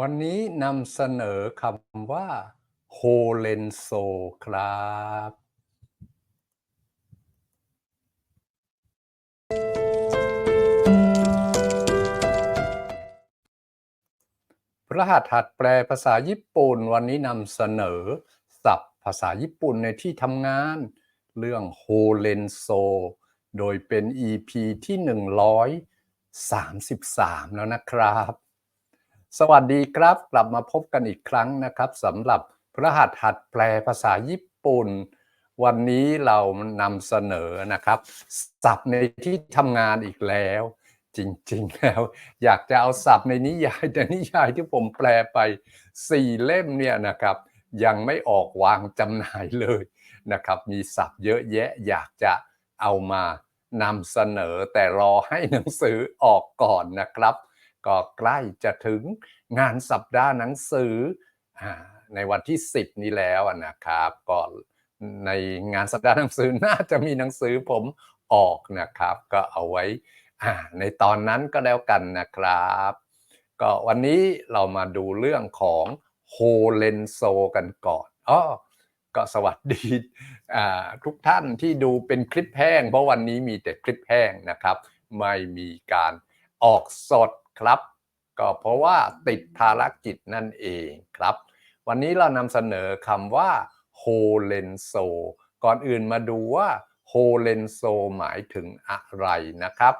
วันนี้นำเสนอคำว่าโฮเลนโซครับพระหัตถ์หัดแปลภาษาญี่ปุ่น วันนี้นำเสนอศัพท์ภาษาญี่ปุ่นในที่ทำงาน เรื่องโฮเลนโซ โดยเป็น EP ที่ 133 แล้วนะครับ สวัสดีครับกลับมาพบกันอีกครั้งนะครับสำหรับพระหัตถ์หัดแปลภาษาญี่ปุ่น วันนี้เรานำเสนอนะครับศัพท์ในที่ทำงานอีกแล้ว จริงๆแล้ว อยากจะเอาศัพท์ในนิยายแต่นิยายที่ผมแปลไปสี่เล่มเนี่ยนะครับ ยังไม่ออกวางจำหน่ายเลยนะครับ มีศัพท์เยอะแยะอยากจะเอามานำเสนอแต่รอให้หนังสือออกก่อนนะครับ ก็ใกล้จะถึงงานสัปดาห์หนังสือในวันที่ 10 นี้แล้วนะครับก็ในงานสัปดาห์หนังสือน่าจะมีหนังสือผมออกนะครับ ก็เอาไว้ในตอนนั้นก็แล้วกันนะครับ ก็วันนี้เรามาดูเรื่องของโฮเลนโซกันก่อนอ๋อก็สวัสดีทุกท่านที่ดูเป็นคลิปแห้ง เพราะวันนี้มีแต่คลิปแห้งนะครับ ไม่มีการออกสด ครับ ก็เพราะว่าติดภารกิจนั่นเองครับ วันนี้เรานำเสนอคำว่าโฮเลนโซก่อนอื่นมาดูว่าโฮเลนโซหมายถึงอะไรนะครับ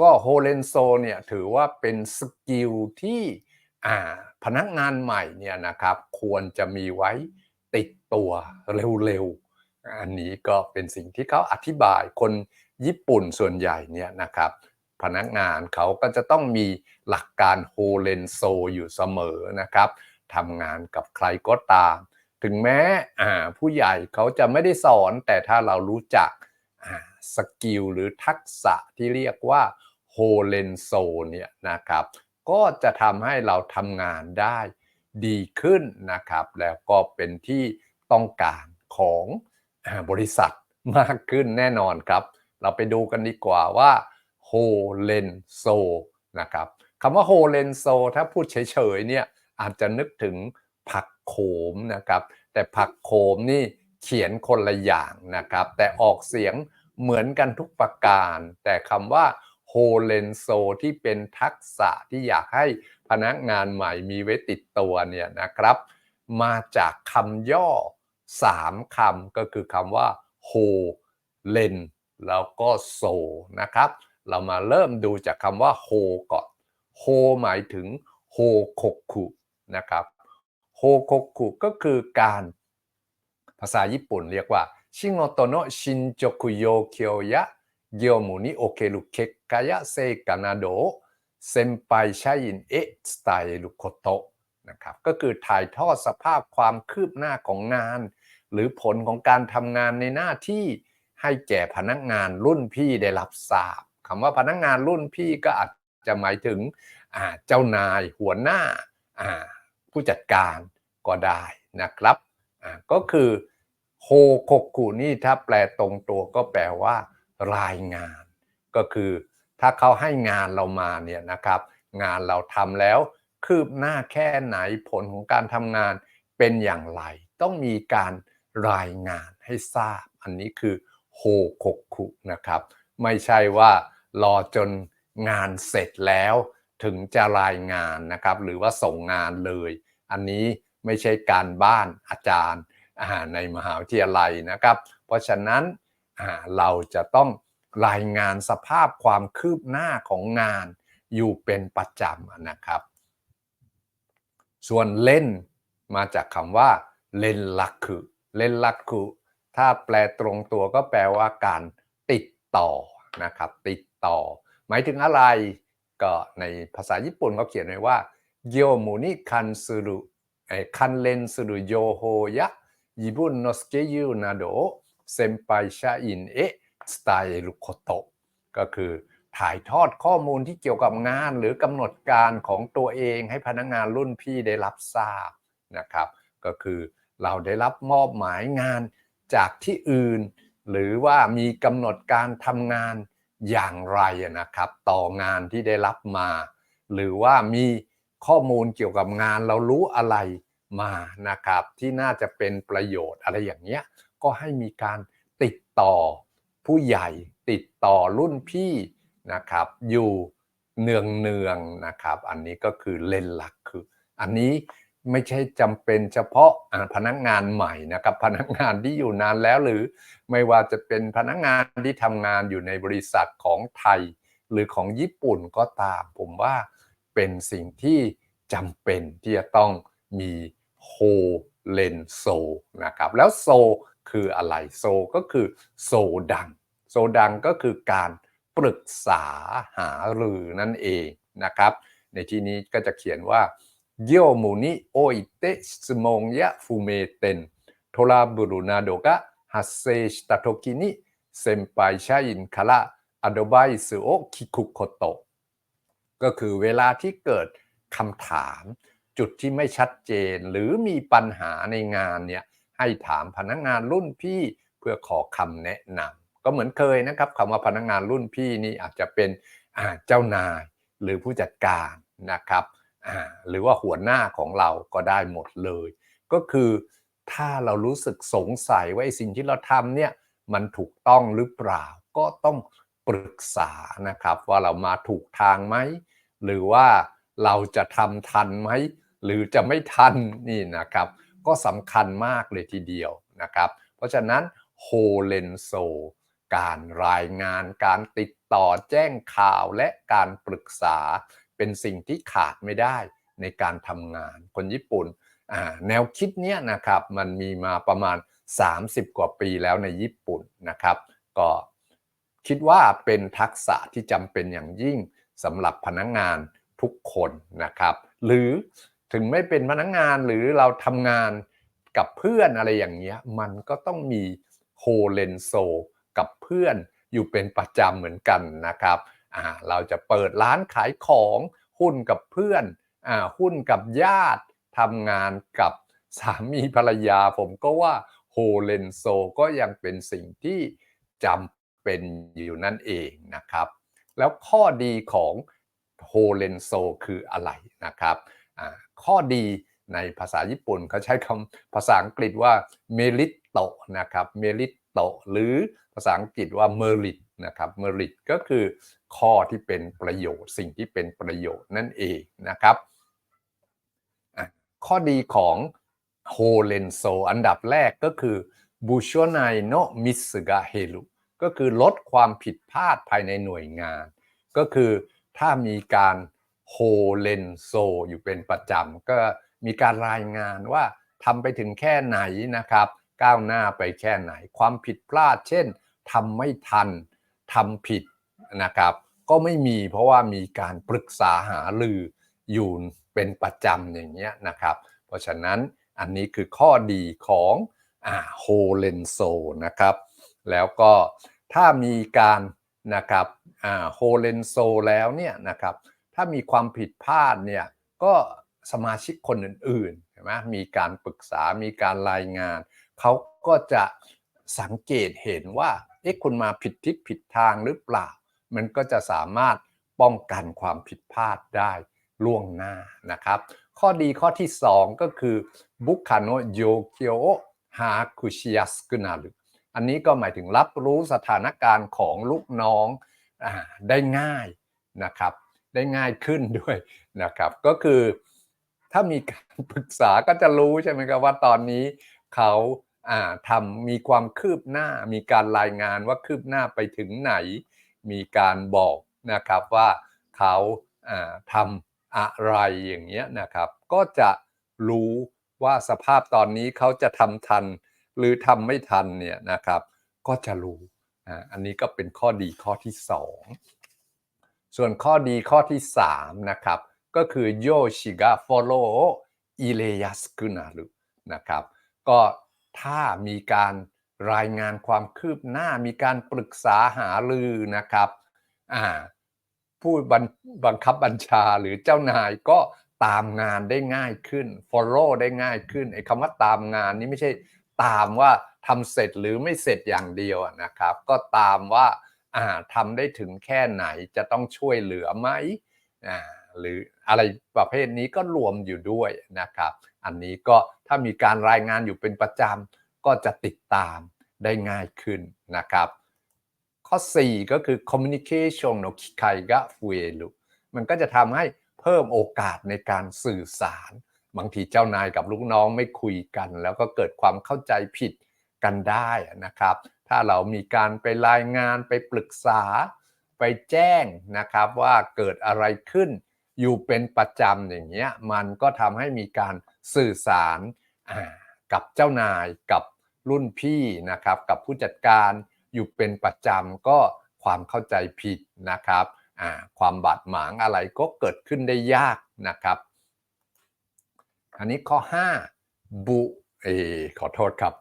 ก็โฮเลนโซเนี่ยถือว่าเป็นสกิลที่พนักงานใหม่เนี่ยนะครับ ควรจะมีไว้ติดตัวเร็วๆ อันนี้ก็เป็นสิ่งที่เขาอธิบายคนญี่ปุ่นส่วนใหญ่เนี่ยนะครับ พนักงานเขาก็จะต้องมีหลักการโฮเลนโซอยู่เสมอนะครับทำงานกับใครก็ตาม ถึงแม้ผู้ใหญ่เขาจะไม่ได้สอนแต่ถ้าเรารู้จักสกิลหรือทักษะที่เรียกว่าโฮเลนโซเนี่ยนะครับ ก็จะทำให้เราทำงานได้ดีขึ้นนะครับ แล้วก็เป็นที่ต้องการของบริษัทมากขึ้นแน่นอนครับ เราไปดูกันดีกว่าว่า โฮเลนโซนะครับคำว่าโฮเลนโซถ้าพูดเฉยๆเนี่ยอาจจะนึกถึงผักโขมนะครับ แต่ผักโขมนี่เขียนคนละอย่างนะครับ แต่ออกเสียงเหมือนกันทุกประการ แต่คำว่าโฮเลนโซที่เป็นทักษะที่อยากให้พนักงานใหม่มีไว้ติดตัวเนี่ยนะครับ มาจากคำย่อ 3คำก็คือคำว่าโฮเลนแล้วก็โซนะครับ เรามาเริ่มดูจากคำว่าโฮก่อนโฮหมายถึงโฮคกคุนะครับโฮคกคุก็คือการภาษาญี่ปุ่นเรียกว่าชิโงโตโนชินโจกุโยเคียวยะเกียวมุนิโอเครุเคกายะเซกานาโดเซมไปชายินเอสไตลุโคโตะนะครับก็คือถ่ายทอดสภาพความคืบหน้าของงาน หรือผลของการทำงานในหน้าที่ให้แก่พนักงานรุ่นพี่ได้รับทราบ คำว่าพนักงานรุ่นพี่ก็อาจจะหมายถึงเจ้านายหัวหน้าผู้จัดการก็ได้นะครับก็คือโฮโคกุนี่ถ้าแปลตรงตัวก็แปลว่า รายงาน ก็คือถ้าเขาให้งานเรามาเนี่ยนะครับ งานเราทำแล้ว คืบหน้าแค่ไหนผลของการทำงานเป็นอย่างไร ต้องมีการรายงานให้ทราบ อันนี้คือโฮโคกุนะครับ ไม่ใช่ว่า รอจนงานเสร็จแล้วถึงจะรายงานนะครับ หรือว่าส่งงานเลย อันนี้ไม่ใช่การบ้านอาจารย์ในมหาวิทยาลัยนะครับ เพราะฉะนั้นเราจะต้องรายงานสภาพความคืบหน้าของงานอยู่เป็นประจำนะครับ ส่วนเล่นมาจากคำว่าเล่นลักคือเล่นลักคือถ้าแปลตรงตัวก็แปลว่าการติดต่อนะครับ ติด ต่อ หมายถึงอะไร ก็ในภาษาญี่ปุ่นเขาเขียนไว้ว่าโยมูนิคันซูรุคันเลนซูรุโยโฮยะยิบุนโนสเกยูนาโดเซมไปชาอินเอะสไตล์ลุโคโตก็คือถ่ายทอดข้อมูลที่เกี่ยวกับงานหรือกำหนดการของตัวเองให้พนักงานรุ่นพี่ได้รับทราบนะครับ ก็คือเราได้รับมอบหมายงานจากที่อื่น หรือว่ามีกำหนดการทำงาน อย่างไรนะครับ ต่องานที่ได้รับมา หรือว่ามีข้อมูลเกี่ยวกับงานเรารู้อะไรมานะครับ ที่น่าจะเป็นประโยชน์อะไรอย่างเงี้ยก็ให้มีการติดต่อผู้ใหญ่ติดต่อรุ่นพี่นะครับ อยู่เนืองเนืองๆนะครับ อันนี้ก็คือเลนหลักคือ อันนี้ ไม่ใช่จำเป็นเฉพาะอ่าพนักงานใหม่นะครับ พนักงานที่อยู่นานแล้วหรือไม่ว่าจะเป็นพนักงานที่ทำงานอยู่ในบริษัทของไทย หรือของญี่ปุ่นก็ตาม ผมว่าเป็นสิ่งที่จำเป็นที่จะต้องมีโฮเลนโซนะครับ แล้วโซคืออะไรโซก็คือโซดัง โซดังก็คือการปรึกษาหารือนั่นเองนะครับ ในที่นี้ก็จะเขียนว่า เยมูนิโออิเตสมงยะฟูเมเตนโทราบุรุนาโดกะฮัสเซชตาโตกินิเซมไปชาอินคาระอโดไบสึโอคิคุโคโตะก็คือเวลาที่เกิดคำถาม จุดที่ไม่ชัดเจน หรือมีปัญหาในงานเนี่ยให้ถามพนักงานรุ่นพี่เพื่อขอคำแนะนำก็เหมือนเคยนะครับคำว่าพนักงานรุ่นพี่นี่อาจจะเป็นเจ้านายหรือผู้จัดการนะครับ หรือว่าหัวหน้าของเราก็ได้หมดเลย ก็คือถ้าเรารู้สึกสงสัยว่าไอ้สิ่งที่เราทำเนี่ยมันถูกต้องหรือเปล่า ก็ต้องปรึกษานะครับว่าเรามาถูกทางไหม หรือว่าเราจะทำทันไหม หรือจะไม่ทันนี่นะครับ ก็สำคัญมากเลยทีเดียวนะครับ เพราะฉะนั้นโฮเลนโซการรายงานการติดต่อแจ้งข่าวและการปรึกษา เป็นสิ่งที่ขาดไม่ได้ในการทำงาน คนญี่ปุ่นแนวคิดเนี้ยนะครับมันมีมาประมาณ 30 กว่าปีแล้วในญี่ปุ่นนะครับ ก็คิดว่าเป็นทักษะที่จำเป็นอย่างยิ่งสำหรับพนักงานทุกคนนะครับ หรือถึงไม่เป็นพนักงานหรือเราทำงานกับเพื่อนอะไรอย่างเงี้ยมันก็ต้องมีโฮเลนโซกับเพื่อนอยู่เป็นประจำเหมือนกันนะครับ เราจะเปิดร้านขายของหุ้นกับเพื่อนอหุ้นกับญาติทำงานกับสามีภรรยา ผมก็ว่าโฮเลนโซก็ยังเป็นสิ่งที่จำเป็นอยู่นั่นเองนะครับ แล้วข้อดีของโฮเลนโซคืออะไรนะครับ ข้อดีในภาษาญี่ปุ่นเขาใช้คำภาษาอังกฤษว่าเมริตโตนะครับเมริตโตหรือภาษาอังกฤษว่าเมริต นะครับเมริตก็คือข้อที่เป็นประโยชน์ สิ่งที่เป็นประโยชน์นั่นเองนะครับข้อดีของโฮเลนโซอันดับแรกก็คือบูชไนโนมิสกาเฮลุก็คือลดความผิดพลาดภายในหน่วยงาน ก็คือถ้ามีการโฮเลนโซอยู่เป็นประจำ ก็มีการรายงานว่าทำไปถึงแค่ไหนนะครับ ก้าวหน้าไปแค่ไหน ความผิดพลาดเช่นทำไม่ทัน ทำผิดนะครับ ก็ไม่มีเพราะว่ามีการปรึกษาหารืออยู่เป็นประจำอย่างเงี้ยนะครับ เพราะฉะนั้นอันนี้คือข้อดีของโฮเลนโซนะครับ แล้วก็ถ้ามีการนะครับโฮเลนโซแล้วเนี่ยนะครับ ถ้ามีความผิดพลาดเนี่ยก็สมาชิกคนอื่นๆใช่ไหมมีการปรึกษามีการรายงาน เขาก็จะสังเกตเห็นว่า อ๊ะคุณมาผิดทิศผิดทางหรือเปล่า มันก็จะสามารถป้องกันความผิดพลาดได้ล่วงหน้านะครับ ข้อดีข้อที่ 2 ก็คือบุคาโนโยเกียวฮาคุชิยัสกุนารุอันนี้ก็หมายถึงรับรู้สถานการณ์ของลูกน้องอได้ง่ายนะครับ ได้ง่ายขึ้นด้วยนะครับ ก็คือถ้ามีการปรึกษาก็จะรู้ใช่ไหมครับว่าตอนนี้เขา ทำมีความคืบหน้า มีการรายงานว่าคืบหน้าไปถึงไหน มีการบอกนะครับว่าเขาทำอะไรอย่างเงี้ยนะครับก็จะรู้ว่าสภาพตอนนี้เขาจะทำทัน หรือทำไม่ทันเนี่ยนะครับ ก็จะรู้อันนี้ก็เป็นข้อดีข้อที่ 2 ส่วนข้อดีข้อที่ 3 นะครับ ก็คือโยชิกะฟอลโลอิเลยัสกุนารุนะครับ ก็ ถ้ามีการรายงานความคืบหน้ามีการปรึกษาหารือนะครับผู้บังคับบัญชาหรือเจ้านายก็ตามงานได้ง่ายขึ้น follow ได้ง่ายขึ้นไอ้คำว่าตามงานนี้ไม่ใช่ตามว่าทำเสร็จหรือไม่เสร็จอย่างเดียวนะครับ ก็ตามว่าทำได้ถึงแค่ไหนจะต้องช่วยเหลือไหมหรืออะไรประเภทนี้ก็รวมอยู่ด้วยนะครับ อันนี้ก็ถ้ามีการรายงานอยู่เป็นประจำก็จะติดตามได้ง่ายขึ้นนะครับ ข้อ 4 ก็คือ communication โนคิไคกะฟูเอลุมันก็จะทำให้เพิ่มโอกาสในการสื่อสาร บางทีเจ้านายกับลูกน้องไม่คุยกัน แล้วก็เกิดความเข้าใจผิดกันได้นะครับ ถ้าเรามีการไปรายงานไปปรึกษา ไปแจ้งนะครับว่าเกิดอะไรขึ้นอยู่เป็นประจำอย่างเงี้ยมันก็ทำให้มีการ สื่อสารกับเจ้านายกับรุ่นพี่นะครับกับผู้จัดการอยู่เป็นประจำก็ความเข้าใจผิดนะครับความบาดหมางอะไรก็เกิดขึ้นได้ยากนะครับ อันนี้ข้อ 5 บุเอขอโทษครับ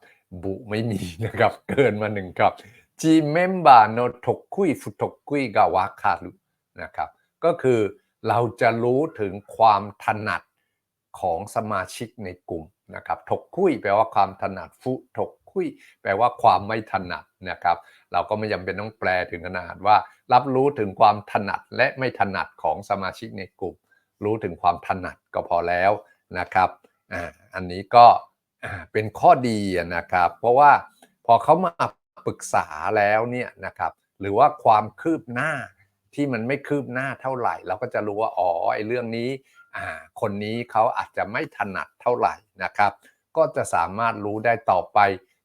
บุไม่มีนะครับ เกินมาหนึ่งครับจีเมมบาโนทกคุยฟุทกคุยกาวาคารุนะครับ ก็คือเราจะรู้ถึงความถนัด ของสมาชิกในกลุ่มนะครับถกคุยแปลว่าความถนัดฟุถกคุยแปลว่าความไม่ถนัดนะครับเราก็ไม่จำเป็นต้องแปลถึงขนาดว่า รับรู้ถึงความถนัดและไม่ถนัดของสมาชิกในกลุ่ม รู้ถึงความถนัดก็พอแล้วนะครับอ่าอันนี้ก็เป็นข้อดีนะครับ เพราะว่าพอเขามาปรึกษาแล้วเนี่ยนะครับหรือว่าความคืบหน้าที่มันไม่คืบหน้าเท่าไหร่ เราก็จะรู้ว่าอ๋อไอ้เรื่องนี้ คนนี้เขาอาจจะไม่ถนัดเท่าไหร่นะครับ ก็จะสามารถรู้ได้ต่อไป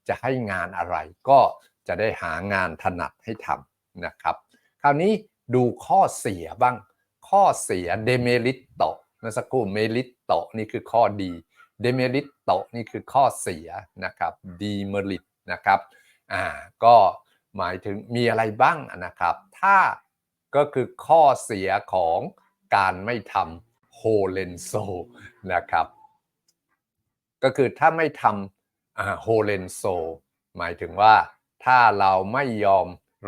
จะให้งานอะไร ก็จะได้หางานถนัดให้ทำนะครับ คราวนี้ดูข้อเสียบ้าง ข้อเสียเดเมริตโตเมื่อสักครู่เมริตโตนี่คือข้อดีเดเมริตโตนี่คือข้อเสียนะครับดีเมริตนะครับอ่าก็หมายถึงมีอะไรบ้างนะครับ ถ้าก็คือข้อเสียของการไม่ทำ โฮเลนโซนะครับ ก็คือถ้าไม่ทำโฮเลนโซหมายถึงว่าถ้าเราไม่ยอม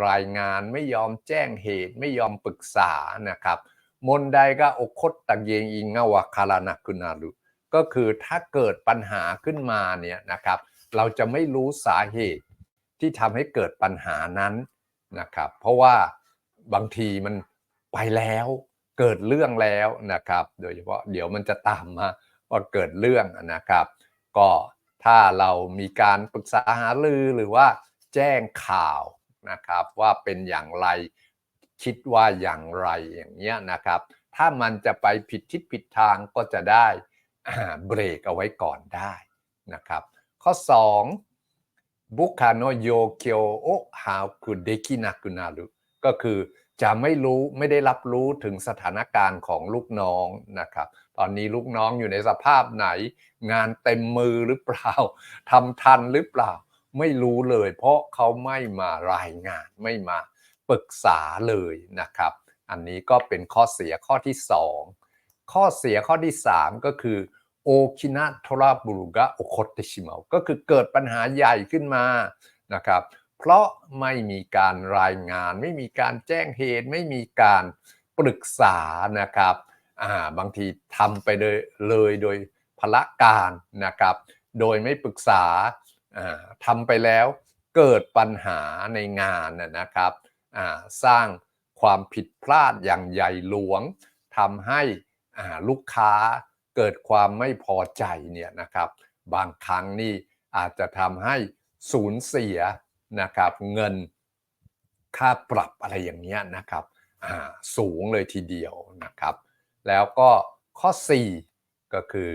รายงานไม่ยอมแจ้งเหตุไม่ยอมปรึกษานะครับ มนไดก็โอคตตะเยงอิงาวาคารานักุนารุก็คือถ้าเกิดปัญหาขึ้นมาเนี่ยนะครับ เราจะไม่รู้สาเหตุที่ทำให้เกิดปัญหานั้นนะครับ เพราะว่าบางทีมันไปแล้ว เกิดเรื่องแล้วนะครับ โดยเฉพาะเดี๋ยวมันจะตามมาว่าเกิดเรื่องนะครับ ก็ถ้าเรามีการปรึกษาหารือหรือว่าแจ้งข่าวนะครับว่าเป็นอย่างไรคิดว่าอย่างไรอย่างเงี้ยนะครับ ถ้ามันจะไปผิดทิศผิดทางก็จะได้เบรกเอาไว้ก่อนได้นะครับ ข้อ 2บุคาโนโยเกียวโอฮาวคุเดกินากุนารุก็คือ จะไม่รู้ไม่ได้รับรู้ถึงสถานการณ์ของลูกน้องนะครับ ตอนนี้ลูกน้องอยู่ในสภาพไหน งานเต็มมือหรือเปล่าทำทันหรือเปล่า ไม่รู้เลย เพราะเขาไม่มารายงานไม่มาปรึกษาเลยนะครับ อันนี้ก็เป็นข้อเสียข้อที่ 2 ข้อเสียข้อที่ 3 ก็คือโอคินะโทราบุรุกะโอคเตชิมาก็คือเกิดปัญหาใหญ่ขึ้นมานะครับ เพราะไม่มีการรายงาน ไม่มีการแจ้งเหตุไม่มีการปรึกษานะครับาบางทีทำไปเลยเลยโดยพละการนะครับ โดยไม่ปรึกษาาทำไปแล้วเกิดปัญหาในงานนะครับสร้างความผิดพลาดอย่างใหญ่หลวงทำให้ลูกค้าเกิดความไม่พอใจเนี่ยนะครับ บางครั้งนี่อาจจะทำให้สูญเสีย นะครับเงินค่าปรับอะไรอย่างเงี้ยนะครับสูงเลยทีเดียวนะครับ แล้วก็ข้อ 4 ก็คือ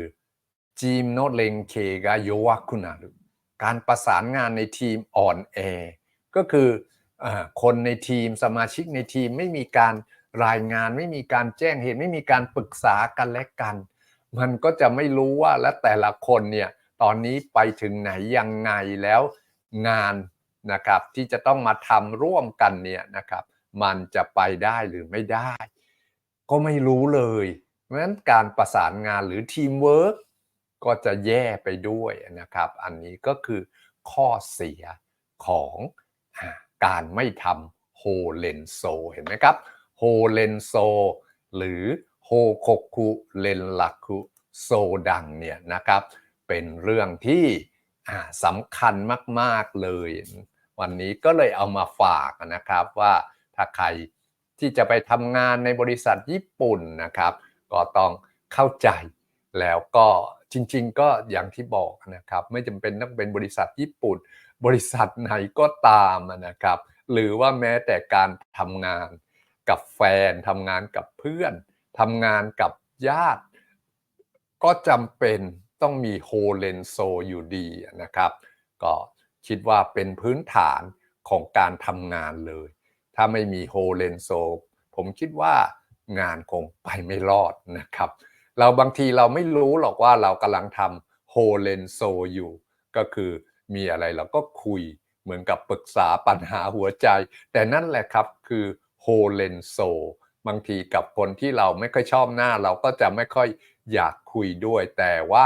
จีมโนเลงเคกาโยวาคุนารุการประสานงานในทีมอ่อนแอก็คือคนในทีมสมาชิกในทีมไม่มีการรายงานไม่มีการแจ้งเหตุไม่มีการปรึกษากันและกัน มันก็จะไม่รู้ว่าและแต่ละคนเนี่ยตอนนี้ไปถึงไหนยังไงแล้วงาน นะครับที่จะต้องมาทำร่วมกันเนี่ยนะครับมันจะไปได้หรือไม่ได้ ก็ไม่รู้เลยเพราะฉะนั้นการประสานงานหรือทีมเวิร์กก็จะแย่ไปด้วยนะครับอันนี้ก็คือข้อเสียของการไม่ทำโฮเลนโซเห็นไหมครับโฮเลนโซหรือโฮโคคุเลนลักุโซดังเนี่ยนะครับเป็นเรื่องที่ สำคัญมาก ๆ เลย วันนี้ก็เลยเอามาฝากนะครับว่าถ้าใครที่จะไปทำงานในบริษัทญี่ปุ่นนะครับ ก็ต้องเข้าใจแล้วก็จริง ๆ ก็อย่างที่บอกนะครับ ไม่จำเป็นต้องเป็นบริษัทญี่ปุ่น บริษัทไหนก็ตามนะครับ หรือว่าแม้แต่การทำงานกับแฟนทำงานกับเพื่อนทำงานกับญาติ ก็จำเป็น ต้องมีโฮเลนโซอยู่ดีนะครับ ก็คิดว่าเป็นพื้นฐานของการทำงานเลย ถ้าไม่มีโฮเลนโซผมคิดว่างานคงไปไม่รอดนะครับ เราบางทีเราไม่รู้หรอกว่าเรากำลังทำโฮเลนโซอยู่ ก็คือมีอะไรเราก็คุยเหมือนกับปรึกษาปัญหาหัวใจ แต่นั่นแหละครับคือโฮเลนโซบางทีกับคนที่เราไม่ค่อยชอบหน้าเราก็จะไม่ค่อยอยากคุยด้วย แต่ว่า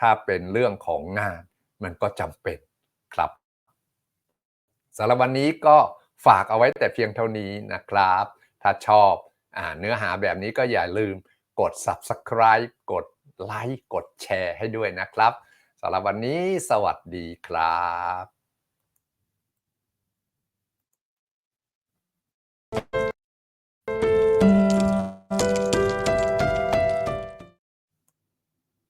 ถ้าเป็นเรื่องของงานมันก็จำเป็นครับสำหรับวันนี้ก็ฝากเอาไว้แต่เพียงเท่านี้นะครับ ถ้าชอบอเนื้อหาแบบนี้ก็อย่าลืมกด subscribe กดไลค์กดแชร์ให้ด้วยนะครับสำหรับวันนี้สวัสดีครับ